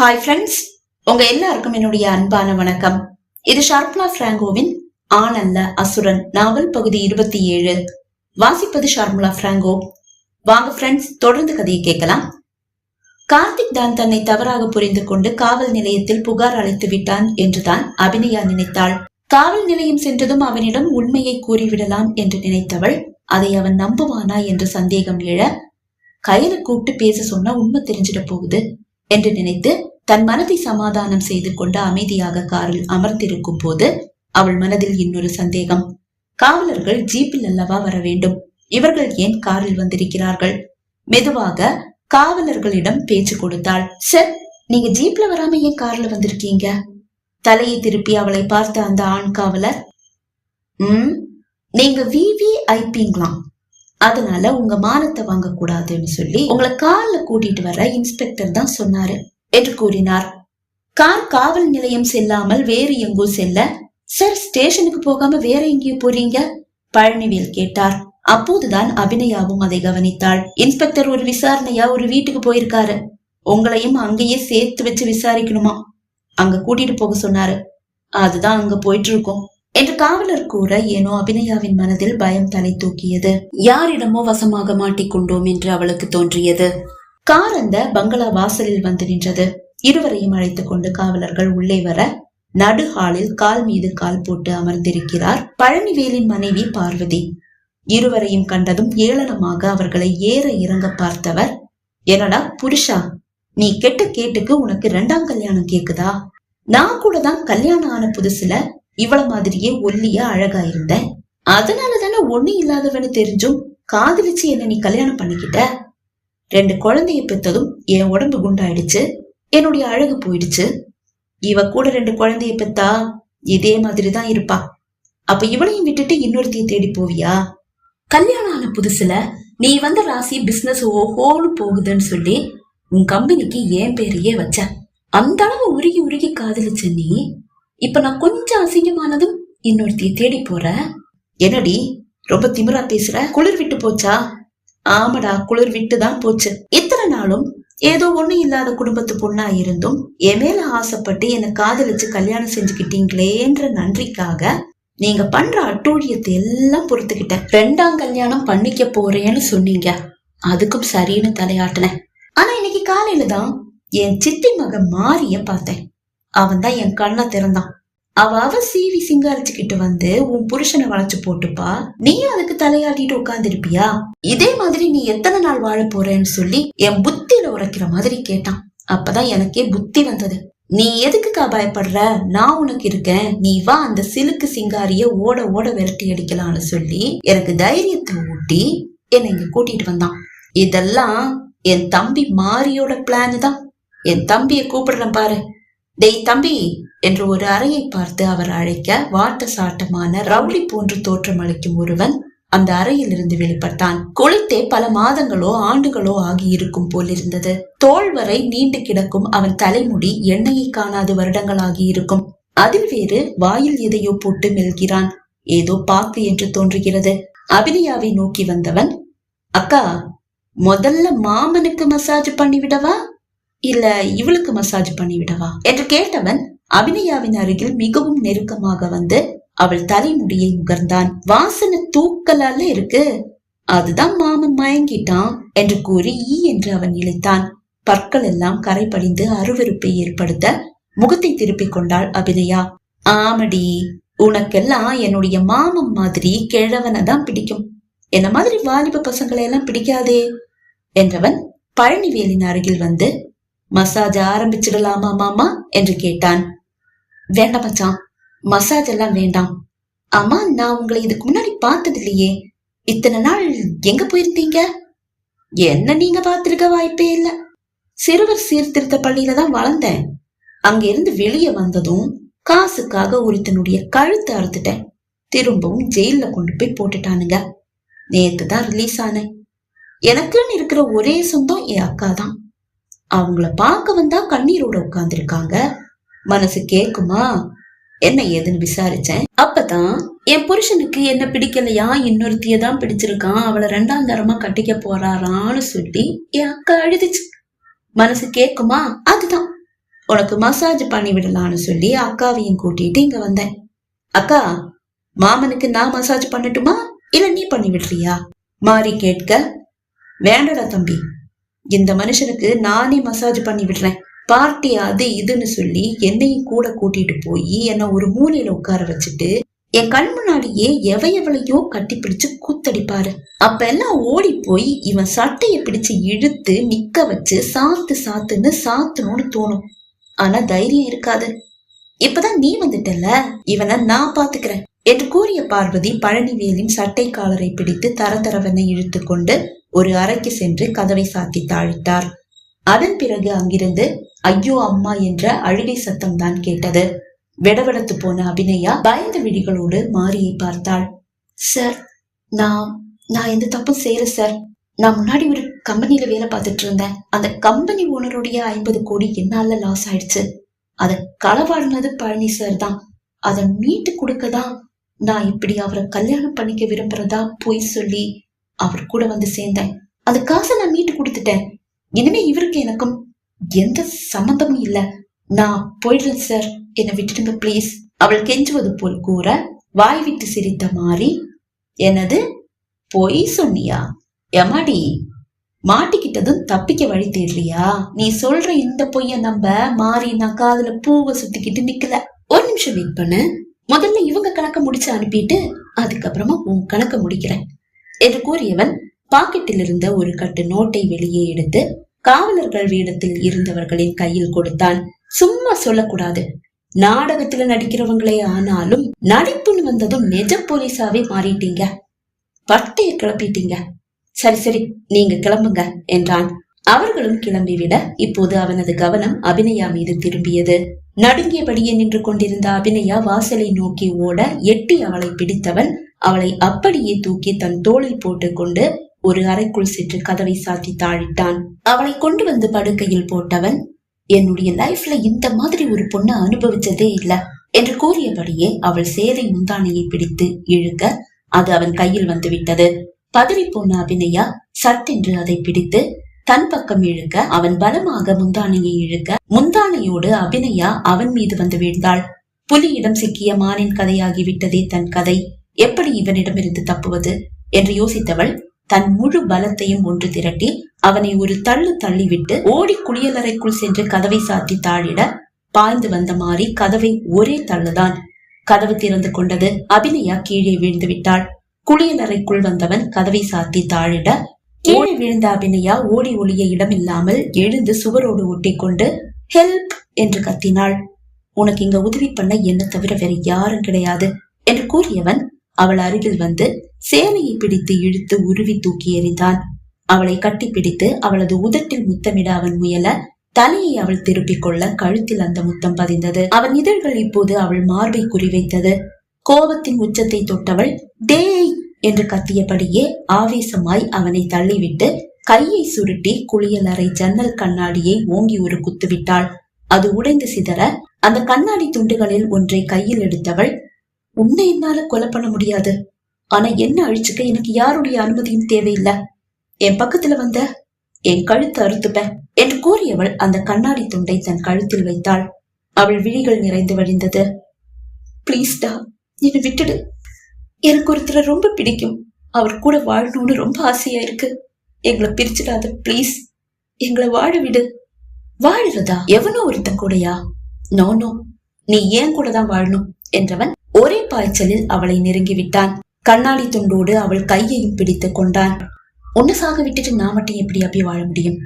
Hi friends உங்க எல்லாருக்கும் என்னுடைய அன்பான வணக்கம். இது ஷார்ப்லா பிராங்கோவின் ஆனல்ல அல்ல அசுரன் நாவல் பகுதி இருபத்தி ஏழு. வாசிப்பது ஷார்முலா பிராங்கோ. வாங்க ஃப்ரெண்ட்ஸ் தொடர்ந்து கதையை கேட்கலாம். கார்த்திக் தான் தன்னை தவறாக புரிந்து கொண்டு காவல் நிலையத்தில் புகார் அளித்து விட்டான் என்றுதான் அபிநயா நினைத்தாள். காவல் நிலையம் சென்றதும் அவனிடம் உண்மையை கூறிவிடலாம் என்று நினைத்தவள் அதை அவன் நம்புவானா என்று சந்தேகம் எழ கையில கூப்பிட்டு பேச சொன்னா உண்மை தெரிஞ்சிட போகுது. என்று நினைத்து தன் மனதை சமாதானம் செய்து கொண்டு அமைதியாக காரில் அமர்ந்திருக்கும் போது அவள் மனதில் இன்னொரு சந்தேகம். காவலர்கள் ஜீப்பில் அல்லவா வர வேண்டும்? இவர்கள் ஏன் காரில் வந்திருக்கிறார்கள்? மெதுவாக காவலர்களிடம் பேச்சு கொடுத்தாள். சார் நீங்க ஜீப்ல வராம ஏன் கார்ல வந்திருக்கீங்க? தலையை திருப்பி அவளை பார்த்த அந்த ஆண் காவலர் ம் நீங்க விவிஐபிங்களாம் அதனால உங்க மானத்தை வாங்க கூடாதுன்னு சொல்லி உங்களை கார்ல கூட்டிட்டு வர இன்ஸ்பெக்டர் தான் சொன்னாரு. என்று கூறினார். கார் காவல் நிலையம் செல்லாமல் வேறு எங்கோ செல்ல சார் ஸ்டேஷனுக்கு போகாம வேற எங்கேயோ போறீங்க? பழனிவேல் கேட்டார். அப்போதுதான் அபிநயாவும் அதை கவனித்தாள். இன்ஸ்பெக்டர் ஒரு விசாரணையா ஒரு வீட்டுக்கு போயிருக்காரு. உங்களையும் அங்கேயே சேர்த்து வச்சு விசாரிக்கணுமா? அங்க கூட்டிட்டு போக சொன்னாரு. அதுதான் அங்க போயிட்டு இருக்கோம். என்று காவலர் கூற ஏனோ அபிநயாவின் மனதில் பயம் தலை தூக்கியது. யாரிடமோ வசமாக மாட்டிக்கொண்டோம் என்று அவளுக்கு தோன்றியது. கார் அந்த பங்களா வாசலில் வந்து நின்றது. இருவரையும் அழைத்துக் கொண்டு காவலர்கள் உள்ளே வர நடு ஹாலில் கால் மீது கால் போட்டு அமர்ந்திருக்கிறார் பழனிவேலின் மனைவி பார்வதி. இருவரையும் கண்டதும் ஏளனமாக அவர்களை ஏற இறங்க பார்த்தவர் என்னடா புருஷா நீ கெட்ட கேட்டுக்கு உனக்கு ரெண்டாம் கல்யாணம் கேக்குதா? நான் கூட தான் கல்யாணம் ஆன புதுசுல இவள மாதிரியே ஒல்லியா அழகா இருந்த அதனால தானே ஒண்ணு இல்லாதவனு தெரிஞ்சும் காதலிச்சு என்ன நீ கல்யாணம் பண்ணிக்கிட்ட? ரெண்டு குழந்தைய பெத்ததும் என் உடம்பு குண்டாயிடுச்சு என்னுடைய அழகு போயிடுச்சு. இவ கூட ரெண்டு குழந்தைய பெத்தா இதே மாதிரி தான் இருப்பா. அப்ப இவளையும் விட்டுட்டு இன்னொருத்தையும் தேடி போவியா? கல்யாணம் ஆன புதுசுல நீ வந்த ராசி பிசினஸ் ஓஹோன்னு போகுதுன்னு சொல்லி உன் கம்பெனிக்கு என் பேரையே வச்ச. அந்த அளவு உருகி உருகி காதலிச்ச நீ இப்ப நான் கொஞ்சம் அசிங்கமானதும் இன்னொருத்திய தேடி போறேன் என்னடி ரொம்ப திமிரா பேசுற? குளிர் விட்டு போச்சா? ஆமாடா குளிர் விட்டு தான் போச்சு. இத்தனை நாளும் ஏதோ ஒண்ணு இல்லாத குடும்பத்து பொண்ணா இருந்தும் என் மேல ஆசைப்பட்டு என்னை காதலிச்சு கல்யாணம் செஞ்சுக்கிட்டீங்களேன்ற நன்றிக்காக நீங்க பண்ற அட்டூழியத்தை எல்லாம் பொறுத்துக்கிட்டேன். ரெண்டாம் கல்யாணம் பண்ணிக்க போறேன்னு சொன்னீங்க. அதுக்கும் சரின்னு தலையாட்டினேன். ஆனா இன்னைக்கு காலையில தான் என் சித்தி மகன் மாறிய பார்த்தேன். அவன் தான் என் கண்ணை திறந்தான். அவ அவ சீவி சிங்காரிச்சுக்கிட்டு வந்து உன் புருஷனை வளைச்சு போட்டுப்பா. நீ அதுக்கு தலையாட்டிட்டு உட்காந்துருப்பியா இதே மாதிரி நீ எத்தனை நாள் வாழ போறேன்னு சொல்லி என் புத்தியில உரைக்கிற மாதிரி கேட்டான். அப்பதான் எனக்கே புத்தி வந்தது. நீ எதுக்குக்கா பயப்படுற? நான் உனக்கு இருக்கேன். நீ வா அந்த சிலுக்கு சிங்காரிய ஓட ஓட விரட்டி அடிக்கலாம்னு சொல்லி எனக்கு தைரியத்தை ஊட்டி என்னை இங்க கூட்டிட்டு வந்தான். இதெல்லாம் என் தம்பி மாரியோட பிளான் தான். என் தம்பியை கூப்பிடுறேன் பாரு. டேய் தம்பி என்று ஒரு அறையை பார்த்து அவர் அழைக்க வாட்ட சாட்டமான ரவுடி போன்று தோற்றமளிக்கும் ஒருவன் அந்த அறையில் இருந்து வெளிப்பட்டான். குளித்தே பல மாதங்களோ ஆண்டுகளோ ஆகியிருக்கும் போலிருந்தது. தோல் வரை நீண்டு கிடக்கும் அவன் தலைமுடி எண்ணெயை காணாத வருடங்களாகி இருக்கும் அதில் வேறு வாயில் எதையோ போட்டு மெல்கிறான். ஏதோ பாக்கு என்று தோன்றுகிறது. அபினியாவை நோக்கி வந்தவன் அக்கா முதல்ல மாமனுக்கு மசாஜ் பண்ணிவிடவா? இல்ல இவளுக்கு மசாஜ் பண்ணிவிடவா என்று கேட்டவன் அபிநயாவின் அருகில் மிகவும் நெருக்கமாக வந்து அவள் தலைமுடியை முகர்ந்தான். வாசனை தூக்கலால இருக்கு. அதுதான் மாமன் மயங்கிட்டான் என்று கூறி ஈ என்று அவன் இழைத்தான். பற்கள் எல்லாம் கரை படிந்து அருவருப்பை ஏற்படுத்த முகத்தை திருப்பிக் கொண்டாள் அபிநயா. ஆமடி உனக்கெல்லாம் என்னுடைய மாமன் மாதிரி கிழவனை தான் பிடிக்கும். என்ன மாதிரி வாலிப பசங்களை எல்லாம் பிடிக்காதே? என்றவன் பழனிவேலின் அருகில் வந்து மசாஜ் ஆரம்பிச்சிடலாமா மாமா? என்று கேட்டான். வேண்டாம் மச்சான். மசாஜ் எல்லாம் வேண்டாம். அம்மா நான் உங்களை இதுக்கு முன்னாடி பார்த்தது இல்லையே இத்தனை நாள் எங்க போயிருந்தீங்க? என்ன நீங்க பார்த்திருக்க வாய்ப்பே இல்ல. சிறுவர் சீர்திருத்த பள்ளியில தான் வளர்ந்தேன். அங்க இருந்து வெளியே வந்ததும் காசுக்காக ஒருத்தனுடைய கழுத்தை அறுத்துட்டேன். திரும்பவும் ஜெயில கொண்டு போய் போட்டுட்டானுங்க. நேத்து தான் ரிலீஸ் ஆனேன். எனக்குன்னு இருக்கிற ஒரே சொந்தம் என் அக்கா தான் அவங்கள பார்க்க வந்தா கண்ணீரோட உட்கார்ந்துருக்காங்க. மனசு கேக்குமா? என்ன ஏதுன்னு விசாரிச்சேன். அப்பதான் என் புருஷனுக்கு என்ன பிடிக்கலையா? இன்னொருத்திய தான் பிடிச்சிருக்கான். அவளை ரெண்டாம் தரமா கட்டிக்க போறாரான்னு சொல்லி என் அக்கா அழுதுச்சு. மனசு கேக்குமா? அதுதான். உனக்கு மசாஜ் பண்ணி விடலான்னு சொல்லி அக்காவையும் கூட்டிட்டு இங்க வந்தேன். அக்கா மாமனுக்கு நான் மசாஜ் பண்ணட்டுமா? இல்ல நீ பண்ணி விடுறியா? மாறி கேட்க வேண்டடா தம்பி. இந்த மனுஷனுக்கு நானே மசாஜ் பண்ணி விடுறேன். பார்ட்டி அது இதுன்னு சொல்லி என்னையும் கூட கூட்டிட்டு போய் என்ன ஒரு மூலையில உட்கார வச்சுட்டு என் கண் முன்னாடியே எவ எவளையோ கட்டி பிடிச்சு கூத்தடிப்பாரு. அப்ப எல்லாம் ஓடி போய் இவன் சட்டைய பிடிச்சு இழுத்து நிக்க வச்சு சாத்து சாத்துன்னு சாத்தணும்னு தோணும். ஆனா தைரியம் இருக்காது. இப்பதான் நீ வந்துட்டல இவனை நான் பாத்துக்கிறேன். என்று கூறிய பார்வதி பழனிவேலின் சட்டை காலரை பிடித்து தரதரவென இழுத்து கொண்டு ஒரு அறைக்கு சென்று கதவை சாத்தி தாழிட்டார் அதன் பிறகு அங்கிருந்து ஐயோ அம்மா என்ற அழுகை சத்தம் தான் கேட்டது. விடவெடுத்து போன அபிநயா பயந்த விழிகளோடு மாரியை பார்த்தாள். சார் நான் நான் எந்த தப்பும் செய்யல சார். நான் முன்னாடி ஒரு கம்பெனியில வேலை பார்த்துட்டு இருந்தேன். அந்த கம்பெனி ஓனருடைய ஐம்பது கோடி என்னால லாஸ் ஆயிடுச்சு. அத களவாடினது பழனி சார் தான். அதை மீட்டு கொடுக்க தான் நான் இப்படி அவரை கல்யாணம் பண்ணிக்க விரும்புறதா பொய் சொல்லி அவர் கூட வந்து சேர்ந்தேன். அது காசை நான் மீட்டு கொடுத்துட்டேன். இனிமே இவருக்கு எனக்கும் எந்த சம்மந்தமும் இல்ல. நான் போயிடுறேன் சார் என்னை விட்டுடுங்க ப்ளீஸ் அவள் கெஞ்சுவது போல் கூற வாய் விட்டு சிரித்த மாறி என்னது? பொய் சொன்னியா? எமாடி மாட்டிக்கிட்டதும் தப்பிக்க வழி தெரியலையா நீ சொல்ற இந்த பொய்ய நம்ப மாறி நான் காதுல பூவை சுத்திக்கிட்டு நிக்கல. ஒரு நிமிஷம் வெயிட் பண்ணு. முதல்ல இவங்க கணக்க முடிச்சு அனுப்பிட்டு அதுக்கப்புறமா உன் கணக்க முடிக்கிறேன். என்று கூறியவன் பாக்கெட்டில் இருந்த ஒரு கட்டு நோட்டை வெளியே எடுத்து காவலர்கள் வேடத்தில் இருந்தவர்களின் கையில் கொடுத்தான். சும்மா சொல்லக்கூடாது. நாடகத்துல நடிக்கிறவங்களே ஆனாலும் நடிப்புன்னு வந்ததும் நெஜ போலீஸாவே மாறிட்டீங்க. பட்டைய கிளப்பிட்டீங்க. சரி சரி நீங்க கிளம்புங்க என்றான். அவர்களும் கிளம்பிவிட இப்போது அவனது கவனம் அபிநயா மீது திரும்பியது. நடுங்கியபடியே நின்று கொண்டிருந்த அபிநயா வாசலை நோக்கி ஓட எட்டி அவளை பிடித்தவன் அவளை அப்படியே தூக்கி தன் தோளில் போட்டுக்கொண்டு ஒரு அறைக்குள் சென்று கதவை சாத்தி தாழிட்டான். அவளை கொண்டு வந்து படுக்கையில் போட்டவன் என்னுடைய லைஃப்ல இந்த மாதிரி ஒரு பொண்ணை அனுபவிச்சதே இல்ல என்று கூறியபடியே அவள் சேலை முந்தானையை பிடித்து இழுக்க அது அவன் கையில் வந்துவிட்டது பதறி போன அபிநயா சட்டென்று அதை பிடித்து தன் பக்கம் இழுக்க அவன் பலமாக முந்தானையை இழுக்க முந்தானையோடு அபிநயா அவன் மீது வந்து வீழ்ந்தாள். புலியிடம் சிக்கிய மானின் கதையாகிவிட்டதே தன் கதை. எப்படி இவனிடமிருந்து தப்புவது? என்று யோசித்தவள் தன் முழு பலத்தையும் ஒன்று திரட்டி அவனை ஒரு தள்ளு தள்ளிவிட்டு ஓடி குளியலறைக்குள் சென்று கதவை சாத்தி தாழிட பாய்ந்து வந்த மாறி கதவை ஒரே தள்ளுதான். கதவு திறந்து கொண்டது அபிநயா கீழே வீழ்ந்து விட்டாள். குளியலறைக்குள் வந்தவன் கதவை சாத்தி தாழிட கீழே விழுந்த அபிநயா ஓடி ஒளிய இடமில்லாமல் எழுந்து சுவரோடு ஒட்டிக்கொண்டு ஹெல்ப் என்று கத்தினாள். உனக்கு இங்க உதவி பண்ண என்ன தவிர வேற யாரும் கிடையாது என்று கூறியவன் அவள் அருகில் வந்து சேலையை பிடித்து இழுத்து உருவி தூக்கி எறிந்தான். அவளை கட்டி பிடித்து அவளது உதட்டில் முத்தமிட அவன் முயல தலையை அவள் திருப்பிக் கொள்ள கழுத்தில் அந்த முத்தம் பதிந்தது. அவன் இதழ்கள் இப்போது அவள் மார்பை குறிவைத்தது. கோபத்தின் உச்சத்தை தொட்டவள் டேய் என்று கத்தியபடியே ஆவேசமாய் அவனை தள்ளிவிட்டு கையை சுருட்டி குளியலறை ஜன்னல் கண்ணாடியை ஓங்கி ஒரு குத்துவிட்டாள் அது உடைந்து சிதற அந்த கண்ணாடி துண்டுகளில் ஒன்றை கையில் எடுத்தவள் உன்னை என்னால கொலை பண்ண முடியாது. ஆனா என்ன அழிச்சுக்க எனக்கு யாருடைய அனுமதியும் தேவையில்லை. என் பக்கத்துல வந்த என் கழுத்து அறுத்துப்பேன் என்று கூறியவள் அந்த கண்ணாடி துண்டை தன் கழுத்தில் வைத்தாள். அவள் விழிகள் நிறைந்து வழிந்தது. பிளீஸ்டா என்னை விட்டுடு. எனக்கு ஒருத்தரை ரொம்ப பிடிக்கும். அவர் கூட வாழணும்னு ரொம்ப ஆசையா இருக்கு. எங்களை பிரிச்சிடாத ப்ளீஸ் எங்களை வாழ விடு. வாழுறதா? எவனோ ஒருத்தன் கூடயா? நோ நோ நீ ஏன் கூட தான் வாழணும்? என்றவன் ஒரே பாய்ச்சலில் அவளை நெருங்கி விட்டான் கண்ணாடி துண்டோடு அவள் கையையும் பிடித்துக் கொண்டான். உன்ன சாக விட்டுட்டு நான் மட்டும் எப்படி அப்படி வாழ முடியும்?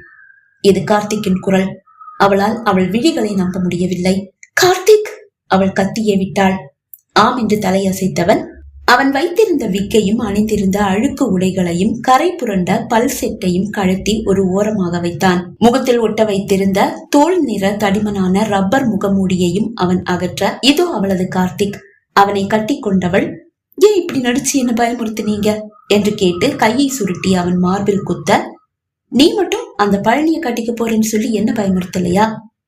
இது கார்த்திக்கின் குரல். அவளால் அவள் விழிகளை நம்ப முடியவில்லை. கார்த்திக்! அவள் கத்தியே விட்டாள். ஆம் என்று தலையசைத்தவன் அவன் வைத்திருந்த விக்கையும் அணிந்திருந்த அழுக்கு உடைகளையும் கரை புரண்ட பல் செட்டையும் கழட்டி ஒரு ஓரமாக வைத்தான். முகத்தில் ஒட்ட வைத்திருந்த தோல் நிற தடிமனான ரப்பர் முகமூடியையும் அவன் அகற்ற இதோ அவளது கார்த்திக். அவனை கட்டி கொண்டவள். ஏன் இப்படி நடிச்சு என்ன பயமுறுத்துனீங்க? என்று கேட்டு கையை சுருட்டி அவன் மார்பில் குத்த நீ மட்டும் அந்த பழனியை கட்டிக்க போறேன்னு சொல்லி என்ன பயமுறுத்தலையா?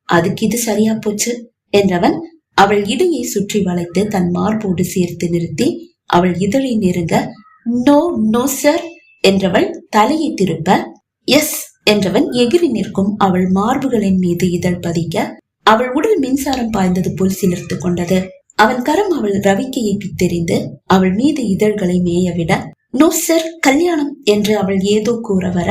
அதுக்கு இது சரியா போச்சு? என்றவன் அவள் இடையை சுற்றி வளைத்து தன் மார்போடு சேர்த்து நிறுத்தி அவள் இதழை நெருங்க நோ நோ சார் என்றவள் தலையை திருப்ப எஸ் என்றவன் எகிரி நிற்கும் அவள் மார்புகளின் மீது இதழ் பதிக்க அவள் உடல் மின்சாரம் பாய்ந்தது போல் சிலிர்த்து கொண்டது. அவன் கரம் அவள் ரவிக்கையை பித்தெறிந்து அவள் மீது இதழ்களை மேயவிட நோ சார் கல்யாணம் என்று அவள் ஏதோ கூற வர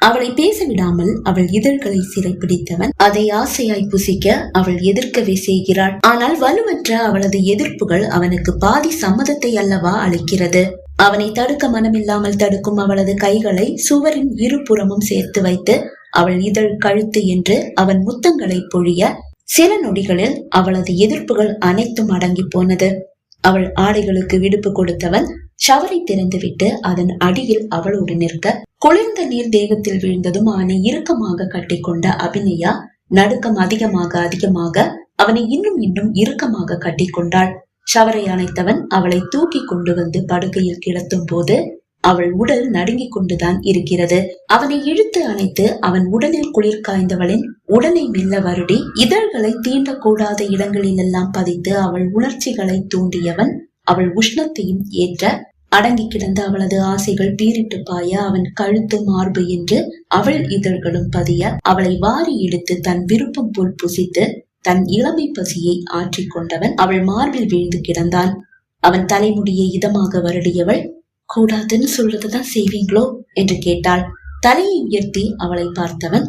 அவளை பேச விடாமல் அவள் இதழ்களை சிறைப்பிடித்தவன். அதை ஆசையாய் புசிக்க அவள் எதிர்க்கவே செய்கிறாள். ஆனால் வலுவற்ற அவளது எதிர்ப்புகள் அவனுக்கு பாதி சம்மதத்தை அல்லவா அளிக்கிறது. அவனை தடுக்க மனமில்லாமல் தடுக்கும் அவளது கைகளை சுவரின் இருபுறமும் சேர்த்து வைத்து அவள் இதழ் கழுத்து என்று அவன் முத்தங்களை பொழிய சில நொடிகளில் அவளது எதிர்ப்புகள் அனைத்தும் அடங்கி போனது. அவள் ஆடைகளுக்கு விடுப்பு கொடுத்தவன் ஷவரை திறந்துவிட்டு அதன் அடியில் அவளோடு நிற்க குளிர்ந்த நீர் தேகத்தில் விழுந்ததும் அவனை இறுக்கமாக கட்டிக்கொண்ட அபிநயா நடுக்கம் அதிகமாக அதிகமாக அவனை இன்னும் இன்னும் இறுக்கமாக கட்டிக்கொண்டாள். ஷவரை அணைத்தவன் அவளை தூக்கி கொண்டு வந்து படுக்கையில் கிடத்தும் போது அவள் உடல் நடுங்கிக் கொண்டுதான் இருக்கிறது. அவனை இழுத்து அணைத்து அவன் உடலில் குளிர் காய்ந்தவளின் உடலை மெல்ல வருடி இதழ்களை தீண்டக்கூடாத இடங்களிலெல்லாம் பதித்து அவள் உணர்ச்சிகளை தூண்டியவன் அவள் உஷ்ணத்தையும் ஏற்ற அடங்கி கிடந்த அவளது ஆசைகள் பீரிட்டு பாய அவன் கழுத்து மார்பு என்று அவள் இதழ்களும் பதிய அவளை வாரி இழுத்து தன் விருப்பம் போல் புசித்து தன் இளமை பசியை ஆற்றிக் கொண்டவன் அவள் மார்பில் வீழ்ந்து கிடந்தான் அவன் தலைமுடியை இதமாக வருடியவள் கூடாதுன்னு சொல்றதுதான் செய்வீங்களோ? என்று கேட்டாள். தலையை உயர்த்தி அவளை பார்த்தவன்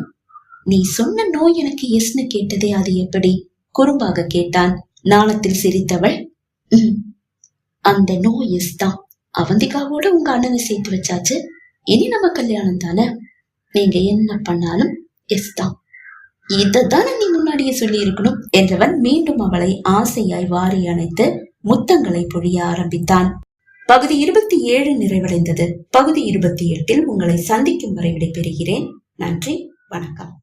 நீ சொன்ன நோய் எனக்கு எஸ்னு கேட்டதே அது எப்படி? குறும்பாக கேட்டான். நாணத்தில் சிரித்தவள் அந்த நோய் எஸ் தான். அவந்திகாவோட உங்க அண்ணனை சேர்த்து வச்சாச்சு. இனி நம்ம கல்யாணம் தானே? நீங்க என்ன பண்ணாலும் எஸ் தான். இதைத்தானே நீ முன்னாடியே சொல்லி இருக்கணும் என்றவன் மீண்டும் அவளை ஆசையாய் வாரி அணைத்து முத்தங்களை பொழிய ஆரம்பித்தான். பகுதி இருபத்தி ஏழு நிறைவடைந்தது. பகுதி இருபத்தி எட்டில் உங்களை சந்திக்கும் வரை விடைபெறுகிறேன். நன்றி வணக்கம்.